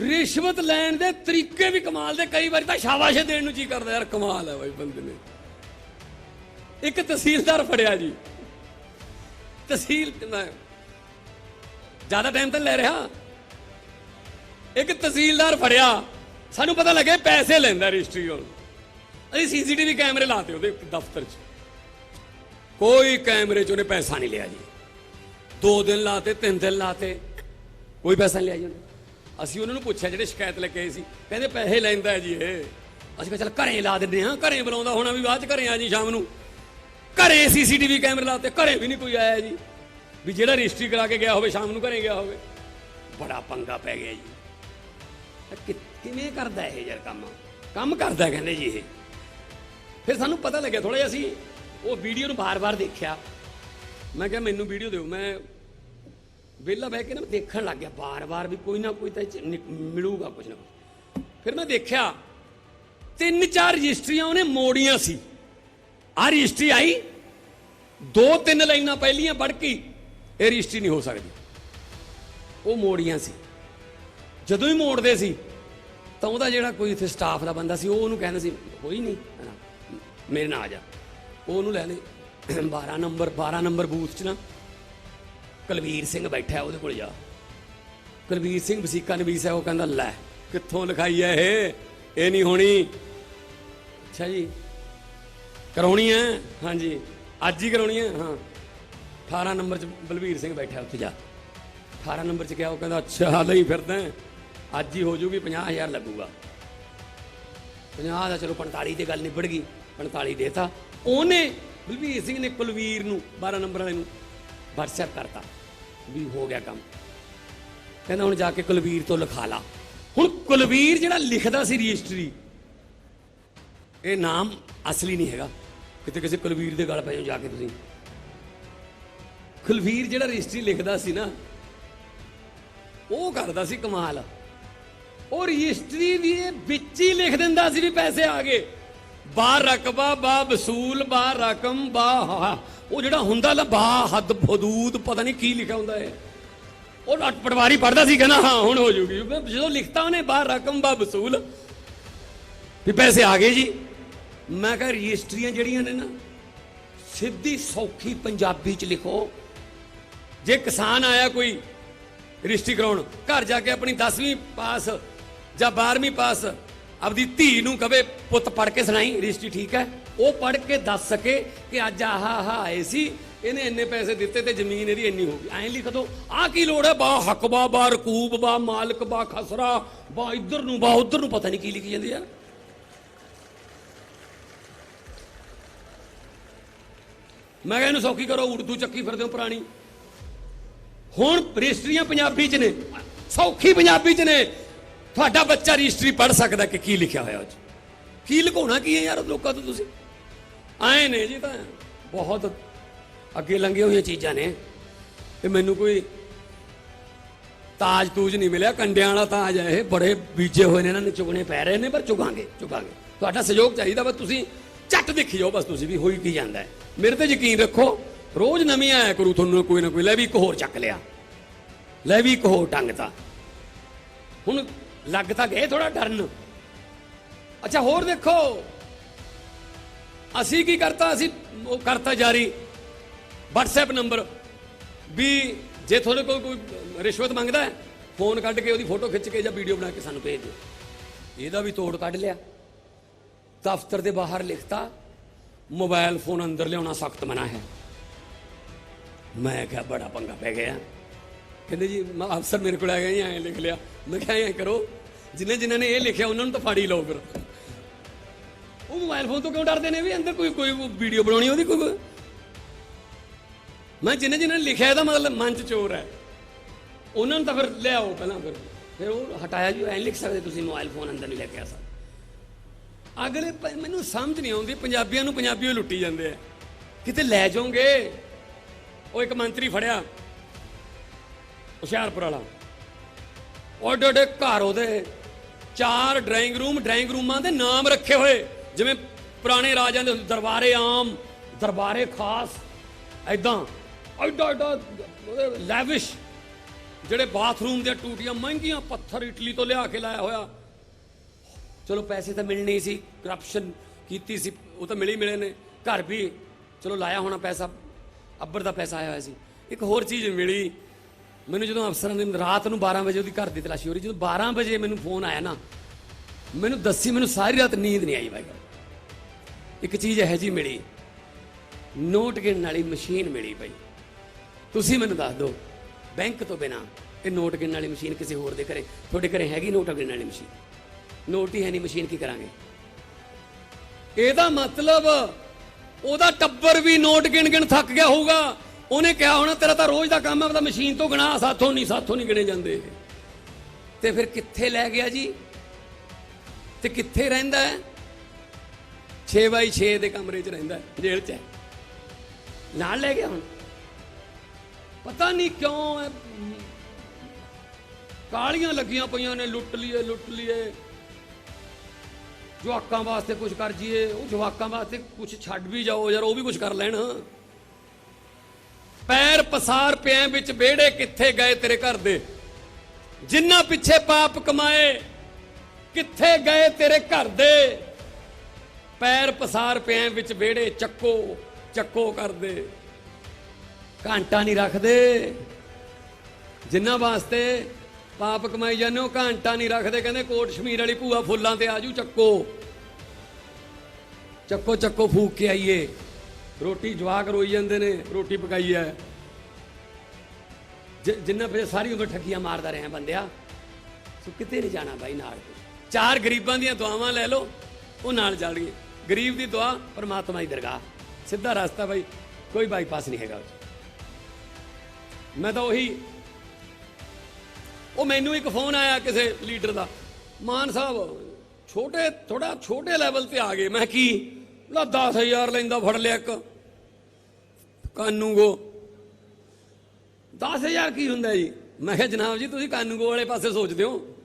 ਰਿਸ਼ਵਤ ਲੈਣ ਦੇ ਤਰੀਕੇ ਵੀ ਕਮਾਲ ਦੇ। ਕਈ ਵਾਰੀ ਤਾਂ ਸ਼ਾਬਾਸ਼ ਦੇਣ ਨੂੰ ਜੀ ਕਰਦਾ ਯਾਰ, ਕਮਾਲ ਹੈ ਬਾਈ ਬੰਦੇ ਨੇ। ਇੱਕ ਤਹਿਸੀਲਦਾਰ ਫੜਿਆ ਜੀ। ਤਹਿਸੀਲ ਮੈਂ ਜ਼ਿਆਦਾ ਟਾਈਮ ਤਾਂ ਲੈ ਰਿਹਾ। ਇੱਕ ਤਹਿਸੀਲਦਾਰ ਫੜਿਆ। ਸਾਨੂੰ ਪਤਾ ਲੱਗਿਆ ਪੈਸੇ ਲੈਂਦਾ ਰਜਿਸਟਰੀ ਕੋਲ ਅਸੀਂ ਸੀਸੀਟੀਵੀ ਕੈਮਰੇ ਲਾਤੇ ਉਹਦੇ ਦਫ਼ਤਰ 'ਚ। ਕੋਈ ਕੈਮਰੇ 'ਚ ਉਹਨੇ ਪੈਸਾ ਨਹੀਂ ਲਿਆ ਜੀ। ਦੋ ਦਿਨ ਲਾਤੇ, ਤਿੰਨ ਦਿਨ ਲਾਤੇ। ਕੋਈ ਪੈਸਾ ਨਹੀਂ ਲਿਆ ਜੀ ਉਹਨੇ। ਅਸੀਂ ਉਹਨਾਂ ਨੂੰ ਪੁੱਛਿਆ ਜਿਹੜੇ ਸ਼ਿਕਾਇਤ ਲੈ ਕੇ ਆਏ ਸੀ। ਕਹਿੰਦੇ ਪੈਸੇ ਲੈਂਦਾ ਜੀ ਇਹ। ਅਸੀਂ ਕਿਹਾ ਚੱਲ ਘਰੇ ਲਾ ਦਿੰਦੇ ਹਾਂ, ਘਰੇ ਬੁਲਾਉਂਦਾ ਹੋਣਾ ਵੀ ਬਾਅਦ 'ਚ ਘਰੇ ਆ ਜੀ ਸ਼ਾਮ ਨੂੰ। ਘਰੇ ਸੀਸੀਟੀਵੀ ਕੈਮਰੇ ਲਾਤੇ, ਘਰੇ ਵੀ ਨਹੀਂ ਕੋਈ ਆਇਆ ਜੀ। ਵੀ ਜਿਹੜਾ ਰਜਿਸਟਰੀ ਕਰਾ ਕੇ ਗਿਆ ਹੋਵੇ, ਸ਼ਾਮ ਨੂੰ ਘਰੇ ਗਿਆ ਹੋਵੇ। ਬੜਾ ਪੰਗਾ ਪੈ ਗਿਆ ਜੀ। ਕਿ- ਕਿਵੇਂ ਕਰਦਾ ਇਹ ਯਾਰ ਕੰਮ? ਕੰਮ ਕਰਦਾ ਕਹਿੰਦੇ ਜੀ ਇਹ। ਫਿਰ ਸਾਨੂੰ ਪਤਾ ਲੱਗਿਆ ਥੋੜਾ ਜਿਹਾ ਅਸੀਂ ਉਹ ਵੀਡੀਓ ਨੂੰ ਬਾਰ-ਬਾਰ ਦੇਖਿਆ। ਮੈਂ ਕਿਹਾ ਮੈਨੂੰ ਵੀਡੀਓ ਦਿਓ, ਮੈਂ ਵਿਹਲਾ ਬਹਿ ਕੇ ਨਾ ਦੇਖਣ ਲੱਗ ਗਿਆ ਬਾਰ-ਬਾਰ ਵੀ ਕੋਈ ਨਾ ਕੋਈ ਤਾਂ ਨਿਕ- ਮਿਲੂਗਾ ਕੁਝ ਨਾ ਕੁਝ ਫਿਰ ਮੈਂ ਦੇਖਿਆ ਤਿੰਨ ਚਾਰ ਰਜਿਸਟਰੀਆਂ ਉਹਨੇ ਮੋੜੀਆਂ ਸੀ। ਆ ਰਜਿਸਟਰੀ ਆਈ ਦੋ ਤਿੰਨ ਲਾਈਨਾਂ ਪਹਿਲੀਆਂ ਪੜ੍ਹ ਕੇ ਇਹ ਰਜਿਸਟਰੀ ਨਹੀਂ ਹੋ ਸਕਦੀ। ਉਹ ਮੋੜੀਆਂ ਸੀ। ਜਦੋਂ ਹੀ ਮੋੜਦੇ ਸੀ ਤਾਂ ਉਹਦਾ ਜਿਹੜਾ ਕੋਈ ਇੱਥੇ ਸਟਾਫ ਦਾ ਬੰਦਾ ਸੀ ਉਹ ਉਹਨੂੰ ਕਹਿੰਦਾ ਸੀ ਕੋਈ ਨਹੀਂ ਹੈ ਨਾ, ਮੇਰੇ ਨਾਲ ਆ ਜਾ। ਉਹ ਉਹਨੂੰ ਲੈ ਲੈ 12 ਨੰਬਰ 12 ਨੰਬਰ ਬੂਥ 'ਚ ਨਾ ਕੁਲਵੀਰ ਸਿੰਘ ਬੈਠਾ ਉਹਦੇ ਕੋਲ ਜਾ। ਕੁਲਵੀਰ ਸਿੰਘ ਵਸੀਕਾ ਨਵੀਸ ਹੈ ਉਹ ਕਹਿੰਦਾ, ਲੈ, ਕਿੱਥੋਂ ਲਿਖਾਈ ਹੈ ਇਹ? ਇਹ ਨਹੀਂ ਹੋਣੀ। ਅੱਛਾ ਜੀ। ਕਰਾਉਣੀ ਹੈ ਹਾਂਜੀ। ਅੱਜ ਹੀ ਕਰਾਉਣੀ ਹੈ ਹਾਂ। 18 ਨੰਬਰ 'ਚ ਬਲਵੀਰ ਸਿੰਘ ਬੈਠਾ ਉੱਥੇ ਜਾ। 18 ਨੰਬਰ 'ਚ ਕਿਹਾ, ਉਹ ਕਹਿੰਦਾ, ਅੱਛਾ, ਲਈ ਫਿਰਦਾ ਅੱਜ ਹੀ ਹੋ ਜੂਗੀ 50000 ਲੱਗੂਗਾ। 50 ਦਾ ਚਲੋ 45 ਤੇ ਗੱਲ ਨਿਬੜ ਗਈ। 45 ਦੇਤਾ। ਉਹਨੇ ਬਲਵੀਰ ਸਿੰਘ ਨੇ ਕੁਲਵੀਰ ਨੂੰ 12 ਨੰਬਰ ਵਾਲੇ ਨੂੰ ਵਟਸਐਪ ਕਰਤਾ। ਵੀ ਹੋ ਗਿਆ ਕੰਮ। ਕਹਿੰਦਾ ਹੁਣ ਜਾ ਕੇ ਕੁਲਵੀਰ ਤੋਂ ਲਿਖਾ ਲਾ। ਹੁਣ ਕੁਲਵੀਰ ਜਿਹੜਾ ਲਿਖਦਾ ਸੀ ਰਜਿਸਟਰੀ, ਇਹ ਨਾਮ ਅਸਲੀ ਨਹੀਂ ਹੈਗਾ। ਕਿਤੇ ਕਿਸੇ ਕੁਲਵੀਰ ਦੇ ਗਲ ਪੈ ਜਾਓ ਜਾ ਕੇ ਤੁਸੀਂ। ਕੁਲਵੀਰ ਜਿਹੜਾ ਰਜਿਸਟਰੀ ਲਿਖਦਾ ਸੀ ਨਾ, ਉਹ ਕਰਦਾ ਸੀ ਕਮਾਲ। ਉਹ ਰਜਿਸਟਰੀ ਵੀ ਇਹ ਵਿੱਚ ਹੀ ਲਿਖ ਦਿੰਦਾ ਸੀ ਵੀ ਪੈਸੇ ਆ ਗਏ। ਬਾ ਰਕਬਾ, ਬਾ ਵਸੂਲ, ਬਾ ਰਕਮ, ਬਾ ਉਹ ਜਿਹੜਾ ਹੁੰਦਾ ਲਾ ਬਾ, ਹੱਦ, ਫਦੂਦ, ਪਤਾ ਨਹੀਂ ਕੀ ਲਿਖਿਆ ਹੁੰਦਾ ਹੈ ਉਹ ਪਟਵਾਰੀ ਪੜਦਾ ਸੀ, ਕਹਿੰਦਾ, ਹਾਂ, ਹੁਣ ਹੋ ਜੂਗੀ। ਜਦੋਂ ਲਿਖਤਾ ਉਹਨੇ ਬਾ ਰਕਮ, ਬਾ ਵਸੂਲ। ਵੀ ਪੈਸੇ ਆ ਗਏ ਜੀ। ਮੈਂ ਕਿਹਾ, ਰਜਿਸਟਰੀਆਂ ਜਿਹੜੀਆਂ ਨੇ ਨਾ, ਸਿੱਧੀ ਸੌਖੀ ਪੰਜਾਬੀ ਚ ਲਿਖੋ। ਜੇ ਕਿਸਾਨ ਆਇਆ ਕੋਈ ਰਜਿਸਟਰੀ ਕਰਾਉਣ, ਘਰ ਜਾ ਕੇ ਆਪਣੀ 10ਵੀਂ ਪਾਸ ਜਾਂ 12ਵੀਂ ਪਾਸ ਆਪਦੀ ਧੀ ਨੂੰ ਕਵੇ, ਪੁੱਤ ਪੜ ਕੇ ਸੁਣਾਈ ਰਜਿਸਟਰੀ ਠੀਕ ਹੈ। ਉਹ ਪੜ ਕੇ ਦੱਸ ਸਕੇ ਕਿ ਅੱਜ ਆਹ ਆਹ ਆਏ ਸੀ। ਇਹਨੇ ਇੰਨੇ ਪੈਸੇ ਦਿੱਤੇ ਤੇ ਜ਼ਮੀਨ ਇਹਦੀ ਇੰਨੀ ਹੋ ਗਈ। ਐਂ ਲਿਖ ਦੋ, ਆਹ ਕੀ ਲੋੜ ਹੈ? ਬਾ ਹਕਬਾ ਬਾ ਰਕੂਬ, ਬਾ ਮਾਲਕ, ਬਾ ਖਸਰਾ, ਬਾ ਇੱਧਰ ਨੂੰ, ਬਾ ਉੱਧਰ ਨੂੰ, ਪਤਾ ਨਹੀਂ ਕੀ ਲਿਖੀ ਜਾਂਦੀ ਯਾਰ ਮੈਂ ਕਿਹਾ ਇਹਨੂੰ ਸੌਖੀ ਕਰੋ, ਉਰਦੂ ਚੱਕੀ ਫਿਰਦੇ ਹੋ ਪੁਰਾਣੀ। ਹੁਣ ਰਜਿਸਟਰੀਆਂ ਪੰਜਾਬੀ ਚ ਨੇ, ਸੌਖੀ ਪੰਜਾਬੀ ਚ ਨੇ। ਤੁਹਾਡਾ ਬੱਚਾ ਰਜਿਸਟਰੀ ਪੜ ਸਕਦਾ ਕਿ ਕੀ ਲਿਖਿਆ ਹੋਇਆ ਉਹ ਚ ਕੀ ਲੁਕਾਉਣਾ ਕੀ ਹੈ ਯਾਰ ਲੋਕਾਂ ਤੋਂ ਤੁਸੀਂ? ਆਏ ਨੇ ਜੀ ਤਾਂ ਬਹੁਤ ਅੱਗੇ ਲੰਘੀਆਂ ਹੋਈਆਂ ਚੀਜ਼ਾਂ ਨੇ। ਤੇ ਮੈਨੂੰ ਕੋਈ ਤਾਜ ਤੂਜ ਨਹੀਂ ਮਿਲਿਆ। ਕੰਡਿਆਂ ਵਾਲਾ ਤਾਜ ਹੈ ਇਹ। ਬੜੇ ਬੀਜੇ ਹੋਏ ਨੇ, ਇਹਨਾਂ ਨੇ ਚੁਗਣੇ ਪੈ ਰਹੇ ਨੇ, ਪਰ ਚੁਗਾਂਗੇ ਚੁਗਾਂਗੇ। ਤੁਹਾਡਾ ਸਹਿਯੋਗ ਚਾਹੀਦਾ, ਬਸ ਤੁਸੀਂ ਝੱਟ ਦੇਖੀ ਜਾਓ ਬਸ ਤੁਸੀਂ ਵੀ ਹੋਈ ਕੀ ਜਾਂਦਾ ਹੈ। ਮੇਰੇ ਤੇ ਯਕੀਨ ਰੱਖੋ, ਰੋਜ਼ ਨਵੀਂ ਆਇਆ ਕਰੂ ਤੁਹਾਨੂੰ ਕੋਈ ਨਾ ਕੋਈ। ਲੈ ਵੀ ਇੱਕ ਹੋਰ ਚੱਕ ਲਿਆ। ਲੈ ਵੀ ਇੱਕ ਹੋਰ ਟੰਗਤਾ ਹੁਣ ਲੱਗ ਤਾਂ ਗਏ ਥੋੜਾ ਡਰਨ। ਅੱਛਾ, ਹੋਰ ਦੇਖੋ। ਅਸੀਂ ਕੀ ਕਰਤਾ, ਅਸੀਂ ਉਹ ਕਰਤਾ ਜਾਰੀ। WhatsApp ਨੰਬਰ ਵੀ ਜੇ ਤੁਹਾਡੇ ਕੋਲ ਕੋਈ ਰਿਸ਼ਵਤ ਮੰਗਦਾ ਹੈ ਫੋਨ ਕੱਢ ਕੇ ਉਹਦੀ ਫੋਟੋ ਖਿੱਚ ਕੇ ਜਾਂ ਵੀਡੀਓ ਬਣਾ ਕੇ ਸਾਨੂੰ ਭੇਜ ਦਿਓ। ਇਹਦਾ ਵੀ ਤੋੜ ਕੱਢ ਲਿਆ। ਦਫ਼ਤਰ ਦੇ ਬਾਹਰ ਲਿਖਤਾ ਮੋਬਾਈਲ ਫੋਨ ਅੰਦਰ ਲਿਆਉਣਾ ਸਖਤ ਮਨਾ ਹੈ। ਮੈਂ ਕਿਹਾ ਬੜਾ ਪੰਗਾ ਪੈ ਗਿਆ। ਕਹਿੰਦੇ ਜੀ, ਮੈਂ ਅਫਸਰ ਮੇਰੇ ਕੋਲ ਆ ਗਿਆ ਜੀ, ਐਂ ਲਿਖ ਲਿਆ। ਮੈਂ ਕਿਹਾ, ਐਂ ਕਰੋ ਜਿਨ੍ਹਾਂ ਜਿਨ੍ਹਾਂ ਨੇ ਇਹ ਲਿਖਿਆ, ਉਹਨਾਂ ਨੂੰ ਤਾਂ ਫਾੜੀ ਲਓ ਫਿਰ। ਉਹ ਮੋਬਾਈਲ ਫੋਨ ਤੋਂ ਕਿਉਂ ਡਰਦੇ ਨੇ ਵੀ ਅੰਦਰ ਕੋਈ ਕੋਈ ਵੀਡੀਓ ਬਣਾਉਣੀ ਉਹਦੀ, ਕੋਈ ਮੈਂ ਜਿਨ੍ਹਾਂ ਜਿਨ੍ਹਾਂ ਨੇ ਲਿਖਿਆ, ਇਹਦਾ ਮਤਲਬ ਮੰਚ ਚੋਰ ਹੈ। ਉਹਨਾਂ ਨੂੰ ਤਾਂ ਫਿਰ ਲਿਆਓ ਪਹਿਲਾਂ ਫਿਰ। ਫਿਰ ਉਹ ਹਟਾਇਆ ਜੀ, ਐਂ ਲਿਖ ਸਕਦੇ ਤੁਸੀਂ ਮੋਬਾਈਲ ਫੋਨ ਅੰਦਰ ਨਹੀਂ ਲੈ ਕੇ ਆ ਸਕਦੇ ਅਗਲੇ ਮੈਨੂੰ ਸਮਝ ਨਹੀਂ ਆਉਂਦੀ, ਪੰਜਾਬੀਆਂ ਨੂੰ ਪੰਜਾਬੀ ਲੁੱਟੀ ਜਾਂਦੇ ਆ। ਕਿਤੇ ਲੈ ਜਾਓਗੇ? ਉਹ ਇੱਕ ਮੰਤਰੀ ਫੜਿਆ। ਹੁਸ਼ਿਆਰਪੁਰ ਵਾਲਾ। ਓਡੇ ਓਡੇ ਘਰ ਉਹਦੇ ਚਾਰ ਡਰਾਇੰਗ ਰੂਮ ਡਰਾਇੰਗ ਰੂਮਾਂ ਦੇ ਨਾਮ ਰੱਖੇ ਹੋਏ। ਜਿਵੇਂ ਪੁਰਾਣੇ ਰਾਜਿਆਂ ਦੇ ਦਰਬਾਰੇ ਆਮ, ਦਰਬਾਰੇ ਖਾਸ ਐਦਾਂ ਐਡਾ ਐਡਾ ਲੈਵਿਸ਼ ਜਿਹੜੇ ਬਾਥਰੂਮ ਦੀਆਂ ਟੂਟੀਆਂ ਮਹਿੰਗੀਆਂ ਪੱਥਰ ਇਟਲੀ ਤੋਂ ਲਿਆ ਕੇ ਲਾਇਆ ਹੋਇਆ। ਚਲੋ ਪੈਸੇ ਤਾਂ ਮਿਲਣੇ ਸੀ ਕਰਪਸ਼ਨ ਕੀਤੀ ਸੀ, ਉਹ ਤਾਂ ਮਿਲੇ ਮਿਲੇ ਨੇ। ਘਰ ਵੀ ਚਲੋ ਲਾਇਆ ਹੋਣਾ ਪੈਸਾ, ਅੱਬਰ ਦਾ ਪੈਸਾ ਆਇਆ ਹੋਇਆ ਸੀ। ਇੱਕ ਹੋਰ ਚੀਜ਼ ਮਿਲੀ। ਮੈਨੂੰ ਜਦੋਂ ਅਫਸਰਾਂ ਨੇ ਰਾਤ ਨੂੰ 12 ਵਜੇ ਉਹਦੀ ਘਰ ਦੀ ਤਲਾਸ਼ੀ ਹੋ ਰਹੀ, ਜਦੋਂ 12 ਵਜੇ ਮੈਨੂੰ ਫੋਨ ਆਇਆ ਨਾ, ਮੈਨੂੰ ਦੱਸੀ, ਮੈਨੂੰ ਸਾਰੀ ਰਾਤ ਨੀਂਦ ਨਹੀਂ ਆਈ ਬਾਈ। ਇੱਕ ਚੀਜ਼ ਇਹੋ ਜੀ ਮਿਲੀ, ਨੋਟ ਗਿਣਨ ਵਾਲੀ ਮਸ਼ੀਨ ਮਿਲੀ ਬਈ। ਤੁਸੀਂ ਮੈਨੂੰ ਦੱਸ ਦਿਓ, ਬੈਂਕ ਤੋਂ ਬਿਨਾ ਇਹ ਨੋਟ ਗਿਣਨ ਵਾਲੀ ਮਸ਼ੀਨ ਕਿਸੇ ਹੋਰ ਦੇ ਘਰੇ, ਤੁਹਾਡੇ ਘਰੇ ਹੈਗੀ ਨੋਟ ਗਿਣਨ ਵਾਲੀ ਮਸ਼ੀਨ? ਨੋਟ ਹੀ ਹੈ ਨਹੀਂ, ਮਸ਼ੀਨ ਕੀ ਕਰਾਂਗੇ? ਇਹਦਾ ਮਤਲਬ ਉਹਦਾ ਟੱਬਰ ਵੀ ਨੋਟ ਗਿਣ ਗਿਣ ਥੱਕ ਗਿਆ ਹੋਊਗਾ। ਉਹਨੇ ਕਿਹਾ ਹੋਣਾ, ਤੇਰਾ ਤਾਂ ਰੋਜ਼ ਦਾ ਕੰਮ ਹੈ ਉਹਦਾ ਮਸ਼ੀਨ ਤੋਂ ਗਿਣਾ, ਸਾਥੋਂ ਨਹੀਂ ਸਾਥੋਂ ਨਹੀਂ ਗਿਣੇ ਜਾਂਦੇ ਤੇ ਫਿਰ ਕਿੱਥੇ ਲੈ ਗਿਆ ਜੀ? ਤੇ ਕਿੱਥੇ ਰਹਿੰਦਾ ਹੈ? 6 ਬਾਈ 6 ਦੇ ਕਮਰੇ 'ਚ ਰਹਿੰਦਾ ਜੇਲ੍ਹ 'ਚ ਹੈ। ਨਾਲ ਲੈ ਗਿਆ ਹੁਣ। ਪਤਾ ਨਹੀਂ ਕਿਉਂ ਹੈ ਕਾਲੀਆਂ ਲੱਗੀਆਂ ਪਈਆਂ ਨੇ, ਲੁੱਟ ਲਈਏ ਲੁੱਟ ਲਈਏ। ਜਵਾਕਾਂ ਵਾਸਤੇ ਕੁਝ ਕਰ ਜੀਏ ਉਹ ਜਵਾਕਾਂ ਵਾਸਤੇ ਕੁਝ ਛੱਡ ਵੀ ਜਾਓ, ਯਾਰ ਉਹ ਵੀ ਕੁਝ ਕਰ ਲੈਣ। ਪੈਰ ਪਸਾਰ ਪਿਆਂ ਵਿੱਚ ਵਿਹੜੇ ਕਿੱਥੇ ਗਏ ਤੇਰੇ ਘਰ ਦੇ? ਜਿੰਨਾ ਪਿੱਛੇ ਪਾਪ ਕਮਾਏ, ਕਿੱਥੇ ਗਏ ਤੇਰੇ ਘਰ ਦੇ? ਪੈਰ ਪਸਾਰ ਪਿਆਂ ਵਿੱਚ ਵਿਹੜੇ ਚੱਕੋ ਚੱਕੋ ਕਰਦੇ ਘੰਟਾ ਨਹੀਂ ਰੱਖਦੇ। ਜਿੰਨਾ ਵਾਸਤੇ ਪਾਪ ਕਮਾਈ ਜਾਂਦੇ ਹੋ, ਘੰਟਾ ਨਹੀਂ ਰੱਖਦੇ। ਕਹਿੰਦੇ ਕੋਟ ਸ਼ਮੀਰ ਵਾਲੀ ਭੂਆ ਫੁੱਲਾਂ ਤੇ ਆਜੂ ਚੱਕੋ। ਚੱਕੋ ਚੱਕੋ, ਫੂਕ ਕੇ ਆਈਏ। ਰੋਟੀ ਜਵਾਕ ਰੋਈ ਜਾਂਦੇ ਨੇ, ਰੋਟੀ ਪਕਾਈ ਐ। ਜਿ- ਜਿੰਨਾ ਪਿਛੇ ਸਾਰੀ ਉਮਰ ਠੱਕੀਆਂ ਮਾਰਦਾ ਰਿਹਾ ਬੰਦਿਆ। ਸੋ ਕਿਤੇ ਨਹੀਂ ਜਾਣਾ ਬਾਈ ਨਾਲ। ਚਾਰ ਗਰੀਬਾਂ ਦੀਆਂ ਦੁਆਵਾਂ ਲੈ ਲਓ, ਉਹ ਨਾਲ ਜਾਣਗੇ ਗਰੀਬ ਦੀ ਦੁਆ, ਪਰਮਾਤਮਾ ਦੀ ਦਰਗਾਹ। ਸਿੱਧਾ ਰਸਤਾ ਬਾਈ, ਕੋਈ ਬਾਈਪਾਸ ਨਹੀਂ ਹੈਗਾ ਮੈਂ ਤਾਂ ਉਹੀ, ਉਹ ਮੈਨੂੰ ਇੱਕ ਫੋਨ ਆਇਆ ਕਿਸੇ ਲੀਡਰ ਦਾ। ਮਾਨ ਸਾਹਿਬ, ਛੋਟੇ, ਥੋੜਾ ਛੋਟੇ ਲੈਵਲ ਤੇ ਆ ਗਏ। ਮੈਂ ਕੀ? ਲਾ 10000 ਲੈਂਦਾ, ਫੜ ਲਿਆ ਇੱਕ। ਕਾਨੂੰਗੋ। 10000 ਕੀ ਹੁੰਦਾ ਜੀ? ਮੈਂ ਕਿਹਾ, ਜਨਾਬ ਜੀ, ਤੁਸੀਂ ਕਾਨੂੰਗੋ ਵਾਲੇ ਪਾਸੇ ਸੋਚਦੇ ਹੋ।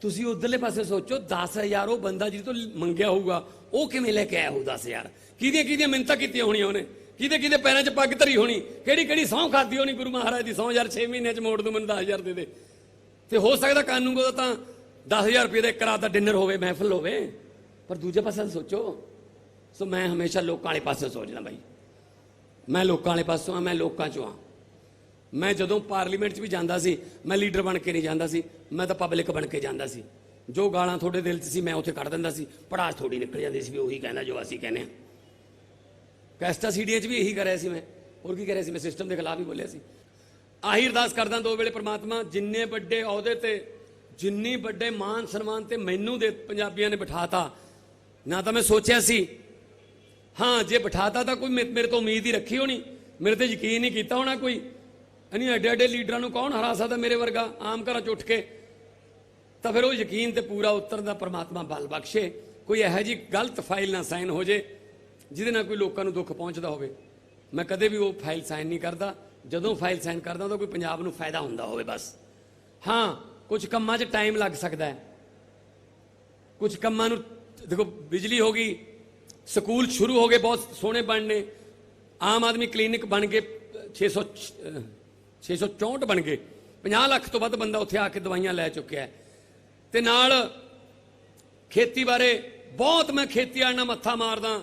ਤੁਸੀਂ ਉਧਰਲੇ ਪਾਸੇ ਸੋਚੋ 10000 ਉਹ ਬੰਦਾ ਜਿਹਦੇ ਤੋਂ ਮੰਗਿਆ ਹੋਊਗਾ, ਉਹ ਕਿਵੇਂ ਲੈ ਕੇ ਆਇਆ ਹੋਊ 10000 ਕਿਹਦੀਆਂ ਕਿਹਦੀਆਂ ਮਿੰਤਾ ਕੀਤੀਆਂ ਹੋਣੀਆਂ ਉਹਨੇ? ਕਿਹਦੇ ਕਿਹਦੇ ਪੈਰਾਂ 'ਚ ਪੱਗ ਧਰੀ ਹੋਣੀ? ਕਿਹੜੀ ਕਿਹੜੀ ਸਹੁੰ ਖਾਦੀ ਹੋਣੀ ਗੁਰੂ ਮਹਾਰਾਜ ਦੀ? ਸਹੁੰ ਯਾਰ 6 ਮਹੀਨਿਆਂ 'ਚ ਮੋੜ ਦੂੰ ਮੈਨੂੰ 10000 ਦੇ ਦੇ। ਤੇ ਹੋ ਸਕਦਾ ਕਾਨੂੰਗੋ ਦਾ ਤਾਂ 10000 ਰੁਪਏ ਦਾ ਇੱਕ ਰਾਤ ਦਾ ਡਿਨਰ ਹੋਵੇ, ਮਹਿਫਲ ਹੋਵੇ। ਪਰ ਦੂਜੇ ਪਾਸੇ ਸੋਚੋ। ਸੋ ਮੈਂ ਹਮੇਸ਼ਾ ਲੋਕਾਂ ਵਾਲੇ ਪਾਸੇ ਸੋਚਦਾ ਬਾਈ। ਮੈਂ ਲੋਕਾਂ ਵਾਲੇ ਪਾਸੋਂ ਆ, ਮੈਂ ਲੋਕਾਂ ਚੋਂ ਆ। ਮੈਂ ਜਦੋਂ ਪਾਰਲੀਮੈਂਟ 'ਚ ਵੀ ਜਾਂਦਾ ਸੀ, ਮੈਂ ਲੀਡਰ ਬਣ ਕੇ ਨਹੀਂ ਜਾਂਦਾ ਸੀ, ਮੈਂ ਤਾਂ ਪਬਲਿਕ ਬਣ ਕੇ ਜਾਂਦਾ ਸੀ। ਜੋ ਗਾਲਾਂ ਤੁਹਾਡੇ ਦਿਲ 'ਚ ਸੀ, ਮੈਂ ਉੱਥੇ ਕੱਢ ਦਿੰਦਾ ਸੀ। ਪੜਾਸ ਥੋੜੀ ਨਿਕਲ ਜਾਂਦੀ ਸੀ ਵੀ ਉਹੀ ਕਹਿੰਦਾ ਜੋ ਅਸੀਂ ਕਹਿੰਦੇ ਆ ਕੈਸਟਾ ਸੀਡੀਆਂ 'ਚ ਵੀ ਇਹੀ ਕਰਿਆ ਸੀ ਮੈਂ। ਹੋਰ ਕੀ ਕਰਿਆ ਸੀ? ਮੈਂ ਸਿਸਟਮ ਦੇ ਖਿਲਾਫ ਹੀ ਬੋਲਿਆ ਸੀ। ਆਹੀ ਅਰਦਾਸ ਕਰਦਾ ਦੋ ਵੇਲੇ ਪ੍ਰਮਾਤਮਾ, ਜਿੰਨੇ ਵੱਡੇ ਅਹੁਦੇ ਤੇ, ਜਿੰਨੀ ਵੱਡੇ ਮਾਨ ਸਨਮਾਨ ਤੇ ਮੈਨੂੰ ਦੇ ਪੰਜਾਬੀਆਂ ਨੇ ਬਿਠਾਤਾ, ਨਾ ਤਾਂ ਮੈਂ ਸੋਚਿਆ ਸੀ ਹਾਂ, ਜੇ ਬਿਠਾਤਾ ਤਾਂ ਕੋਈ ਮੇ- ਮੇਰੇ ਤੋਂ ਉਮੀਦ ਹੀ ਰੱਖੀ ਹੋਣੀ। ਮੇਰੇ ਤੇ ਯਕੀਨ ਨਹੀਂ ਕੀਤਾ ਹੋਣਾ ਕੋਈ। ਨਹੀਂ ਐਡੇ ਐਡੇ ਲੀਡਰਾਂ ਨੂੰ ਕੌਣ ਹਰਾ ਸਕਦਾ ਮੇਰੇ ਵਰਗਾ? ਆਮ ਘਰਾਂ ਚ ਉੱਠ ਕੇ। ਤਾਂ ਫਿਰ ਉਹ ਯਕੀਨ ਤੇ ਪੂਰਾ ਉਤਰਨ ਦਾ ਪ੍ਰਮਾਤਮਾ ਬਲ ਬਖਸ਼ੇ। ਕੋਈ ਇਹੋ ਜੀ ਗਲਤ ਫਾਈਲ ਨਾ ਸਾਈਨ ਹੋ ਜੇ, ਜਿਹਦੇ ਨਾਲ ਕੋਈ ਲੋਕਾਂ ਨੂੰ ਦੁੱਖ ਪਹੁੰਚਦਾ ਹੋਵੇ। ਮੈਂ ਕਦੇ ਵੀ ਉਹ ਫਾਈਲ ਸਾਈਨ ਨਹੀਂ ਕਰਦਾ। ਜਦੋਂ ਫਾਈਲ ਸਾਈਨ ਕਰਦਾ ਤਾਂ ਕੋਈ ਪੰਜਾਬ ਨੂੰ ਫਾਇਦਾ ਹੁੰਦਾ ਹੋਵੇ ਬਸ। ਹਾਂ, ਕੁਝ ਕੰਮਾਂ 'ਚ ਟਾਈਮ ਲੱਗ ਸਕਦਾ ਹੈ। ਕੁਝ ਕੰਮਾਂ ਨੂੰ, ਦੇਖੋ, ਬਿਜਲੀ ਹੋ ਗਈ। ਸਕੂਲ ਸ਼ੁਰੂ ਹੋ ਗਏ, ਬਹੁਤ ਸੋਹਣੇ ਬਣਨੇ। ਆਮ ਆਦਮੀ ਕਲੀਨਿਕ ਬਣ ਗਏ 600 ਅਹ 664 ਬਣ ਗਏ। 50 ਲੱਖ ਤੋਂ ਵੱਧ ਬੰਦਾ ਉੱਥੇ ਆ ਕੇ ਦਵਾਈਆਂ ਲੈ ਚੁੱਕਿਆ ਹੈ। ਤੇ ਨਾਲ ਖੇਤੀ ਬਾਰੇ ਬਹੁਤ ਮੈਂ ਖੇਤੀ ਵਾਲ ਨਾਲ ਮੱਥਾ ਮਾਰਦਾ।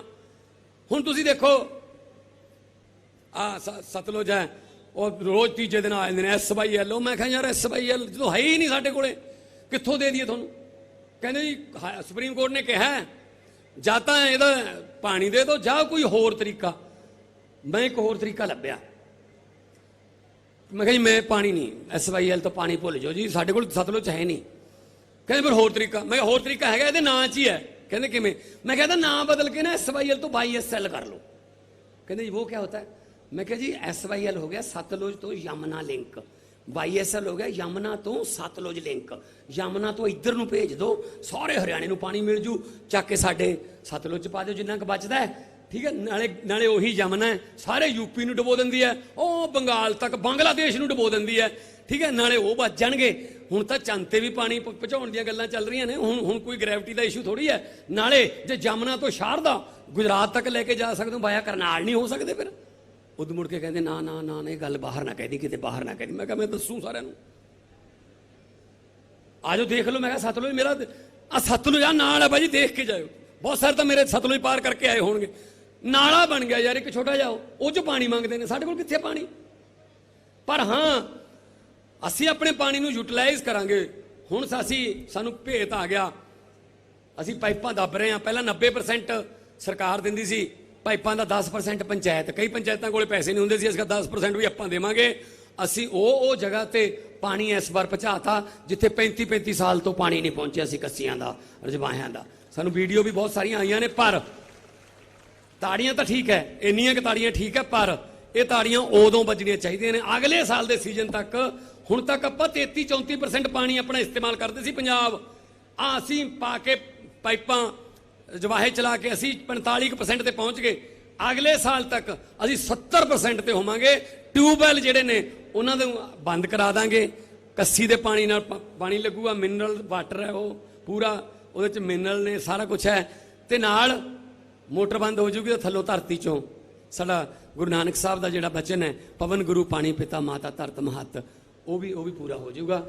ਹੁਣ ਤੁਸੀਂ ਦੇਖੋ, ਆ ਸਤਲੁਜ ਹੈ, ਉਹ ਰੋਜ਼ ਤੀਜੇ ਦਿਨ ਆ ਜਾਂਦੇ ਨੇ ਐਸਵਾਈਐਲ ਉਹ ਮੈਂ ਕਿਹਾ, ਯਾਰ ਐਸਵਾਈਐਲ ਜਦੋਂ ਹੈ ਹੀ ਨਹੀਂ ਸਾਡੇ ਕੋਲੇ, ਕਿੱਥੋਂ ਦੇ ਦਈਏ ਤੁਹਾਨੂੰ? ਕਹਿੰਦੇ ਜੀ, ਹਾ- ਸੁਪਰੀਮ ਕੋਰਟ ਨੇ ਕਿਹਾ ਜਾਂ ਤਾਂ ਇਹਦਾ ਪਾਣੀ ਦੇ ਦਿਓ ਜਾਂ ਕੋਈ ਹੋਰ ਤਰੀਕਾ। ਮੈਂ ਇੱਕ ਹੋਰ ਤਰੀਕਾ ਲੱਭਿਆ। ਮੈਂ ਕਿਹਾ ਜੀ, ਮੈਂ ਪਾਣੀ ਨਹੀਂ ਐਸਵਾਈਐਲ ਤੋਂ ਪਾਣੀ ਭੁੱਲ ਜਾਓ ਜੀ, ਸਾਡੇ ਕੋਲ ਸਤਲੁਜ ਹੈ ਨਹੀਂ। ਕਹਿੰਦੇ ਫਿਰ ਹੋਰ ਤਰੀਕਾ, ਮੈਂ ਕਿਹਾ ਹੋਰ ਤਰੀਕਾ ਹੈਗਾ, ਇਹਦੇ ਨਾਂ 'ਚ ਹੀ ਹੈ। ਕਹਿੰਦੇ ਕਿਵੇਂ? ਮੈਂ ਕਹਿੰਦਾ ਨਾਂ ਬਦਲ ਕੇ ਨਾ ਐਸਵਾਈਐਲ ਤੋਂ ਵਾਈਐਸਐਲ ਕਰ ਲਓ। ਕਹਿੰਦੇ ਜੀ, ਉਹ ਕੀ ਹੁੰਦਾ ਮੈਂ ਕਿਹਾ ਜੀ ਐਸਵਾਈਐਲ ਹੋ ਗਿਆ ਸਤਲੁਜ ਤੋਂ ਯਮਨਾ ਲਿੰਕ। ਵਾਈਐਸਐਲ ਹੋ ਗਿਆ, ਯਮਨਾ ਤੋਂ ਸਤਲੁਜ ਲਿੰਕ ਯਮਨਾ ਤੋਂ ਇੱਧਰ ਨੂੰ ਭੇਜ ਦਿਓ, ਸਾਰੇ ਹਰਿਆਣੇ ਨੂੰ ਪਾਣੀ ਮਿਲ ਜੂ। ਚੱਕ ਕੇ ਸਾਡੇ ਸਤਲੁਜ ਚ ਪਾ ਦਿਓ, ਜਿੰਨਾ ਕੁ ਬਚਦਾ ਹੈ। ਠੀਕ ਹੈ, ਨਾਲੇ ਨਾਲੇ ਉਹੀ ਯਮਨਾ ਹੈ। ਸਾਰੇ ਯੂਪੀ ਨੂੰ ਡਬੋ ਦਿੰਦੀ ਹੈ। ਉਹ ਬੰਗਾਲ ਤੱਕ, ਬੰਗਲਾਦੇਸ਼ ਨੂੰ ਡਬੋ ਦਿੰਦੀ ਹੈ। ਠੀਕ ਹੈ, ਨਾਲੇ ਉਹ ਬਚ ਜਾਣਗੇ। ਹੁਣ ਤਾਂ ਚੰਦ ਤੇ ਵੀ ਪਾਣੀ ਪਹੁੰਚਾਉਣ ਦੀਆਂ ਗੱਲਾਂ ਚੱਲ ਰਹੀਆਂ ਨੇ। ਹੁਣ ਹੁਣ ਕੋਈ ਗ੍ਰੈਵਿਟੀ ਦਾ ਇਸ਼ੂ ਥੋੜੀ ਹੈ। ਨਾਲੇ ਜੇ ਜਮਨਾ ਤੋਂ ਸ਼ਾਰਦਾ, ਗੁਜਰਾਤ ਤੱਕ ਲੈ ਕੇ ਜਾ ਸਕਦੇ ਹੋ, ਬਾਇਆ ਕਰਨਾਲ ਨਹੀਂ ਹੋ ਸਕਦੇ ਫਿਰ। ਉਦੋਂ ਮੁੜ ਕੇ ਕਹਿੰਦੇ ਨਾ ਨਾ ਨਾ ਨਾ, ਇਹ ਗੱਲ ਬਾਹਰ ਨਾ ਕਹਿਦੀ ਕਿਤੇ ਬਾਹਰ ਨਾ ਕਹਿਦੀ ਮੈਂ ਕਿਹਾ ਮੈਂ ਦੱਸੂ ਸਾਰਿਆਂ ਨੂੰ। ਆਜੋ ਦੇਖ ਲਓ ਮੈਂ ਕਿਹਾ ਸਤਲੁਜ ਮੇਰਾ ਆ ਸਤਲੁਜ ਆ ਨਾਲ ਹੈ ਬਾਜੀ ਦੇਖ ਕੇ ਜਾਇਓ। ਬਹੁਤ ਸਾਰੇ ਤਾਂ ਮੇਰੇ ਸਤਲੁਜ ਪਾਰ ਕਰਕੇ ਆਏ ਹੋਣਗੇ। ਨਾਲਾ ਬਣ ਗਿਆ ਯਾਰ ਇੱਕ ਛੋਟਾ ਜਿਹਾ ਉਹ ਚ ਪਾਣੀ ਮੰਗਦੇ ਨੇ। ਸਾਡੇ ਕੋਲ ਕਿੱਥੇ ਪਾਣੀ? ਪਰ ਹਾਂ ਅਸੀਂ ਆਪਣੇ ਪਾਣੀ ਨੂੰ ਯੂਟਿਲਾਈਜ਼ ਕਰਾਂਗੇ। ਹੁਣ ਅਸੀਂ ਸਾਨੂੰ ਭੇਤ ਆ ਗਿਆ। ਅਸੀਂ ਪਾਈਪਾਂ ਦੱਬ ਰਹੇ ਹਾਂ। ਪਹਿਲਾਂ 90% ਸਰਕਾਰ ਦਿੰਦੀ ਸੀ। ਪਾਈਪਾਂ ਦਾ 10% ਪੰਚਾਇਤ। ਕਈ ਪੰਚਾਇਤਾਂ ਕੋਲੇ ਪੈਸੇ ਨਹੀਂ ਹੁੰਦੇ ਸੀ, ਅਸੀਂ ਕਿਹਾ 10% ਵੀ ਆਪਾਂ ਦੇਵਾਂਗੇ। ਅਸੀਂ ਉਹ ਉਹ ਜਗ੍ਹਾ ਤੇ ਪਾਣੀ ਇਸ ਵਾਰ ਪਹੁੰਚਾਤਾ, ਜਿੱਥੇ 35 35 ਸਾਲ ਤੋਂ ਪਾਣੀ ਨਹੀਂ ਪਹੁੰਚਿਆ ਸੀ ਕੱਸੀਆਂ ਦਾ, ਰਜਵਾਹਿਆਂ ਦਾ। ਸਾਨੂੰ ਵੀਡੀਓ ਵੀ ਬਹੁਤ ਸਾਰੀਆਂ ਆਈਆਂ ਨੇ, ਪਰ ਤਾੜੀਆਂ ਤਾਂ ਠੀਕ ਹੈ, ਇੰਨੀਆਂ ਕਿ ਤਾੜੀਆਂ ਠੀਕ ਹੈ, ਪਰ ਇਹ ਤਾੜੀਆਂ ਉਦੋਂ ਵੱਜਣੀਆਂ ਚਾਹੀਦੀਆਂ ਨੇ। ਅਗਲੇ ਸਾਲ ਦੇ ਸੀਜ਼ਨ ਤੱਕ, ਹੁਣ ਤੱਕ ਆਪਾਂ 33 34% ਪਾਣੀ ਆਪਣਾ ਇਸਤੇਮਾਲ ਕਰਦੇ ਸੀ ਪੰਜਾਬ। ਆ ਅਸੀਂ ਪਾ ਕੇ ਪਾਈਪਾਂ ਜਵਾਹੇ ਚਲਾ ਕੇ ਅਸੀਂ 45% ਤੇ ਪਹੁੰਚ ਗਏ। ਅਗਲੇ ਸਾਲ ਤੱਕ ਅਸੀਂ 70% ਤੇ ਹੋਵਾਂਗੇ। ਟਿਊਬਵੈਲ ਜਿਹੜੇ ਨੇ, ਉਹਨਾਂ ਨੂੰ ਬੰਦ ਕਰਾ ਦਾਂਗੇ। ਕੱਸੀ ਦੇ ਪਾਣੀ ਨਾਲ ਪਾਣੀ ਲੱਗੂਗਾ, ਮਿਨਰਲ ਵਾਟਰ ਹੈ ਉਹ ਪੂਰਾ, ਉਹਦੇ ਚ ਮਿਨਰਲ ਨੇ ਸਾਰਾ ਕੁਝ ਹੈ। ਤੇ ਨਾਲ ਮੋਟਰ ਬੰਦ ਹੋ ਜੂਗੀ ਤਾਂ ਥੱਲੋਂ ਧਰਤੀ ਚੋਂ। ਸਾਡਾ ਗੁਰੂ ਨਾਨਕ ਸਾਹਿਬ ਦਾ ਜਿਹੜਾ ਬਚਨ ਹੈ, ਪਵਨ ਗੁਰੂ ਪਾਣੀ ਪਿਤਾ ਮਾਤਾ ਧਰਤ ਮਹੱਤ, ਉਹ ਵੀ ਉਹ ਵੀ ਪੂਰਾ ਹੋ ਜਾਊਗਾ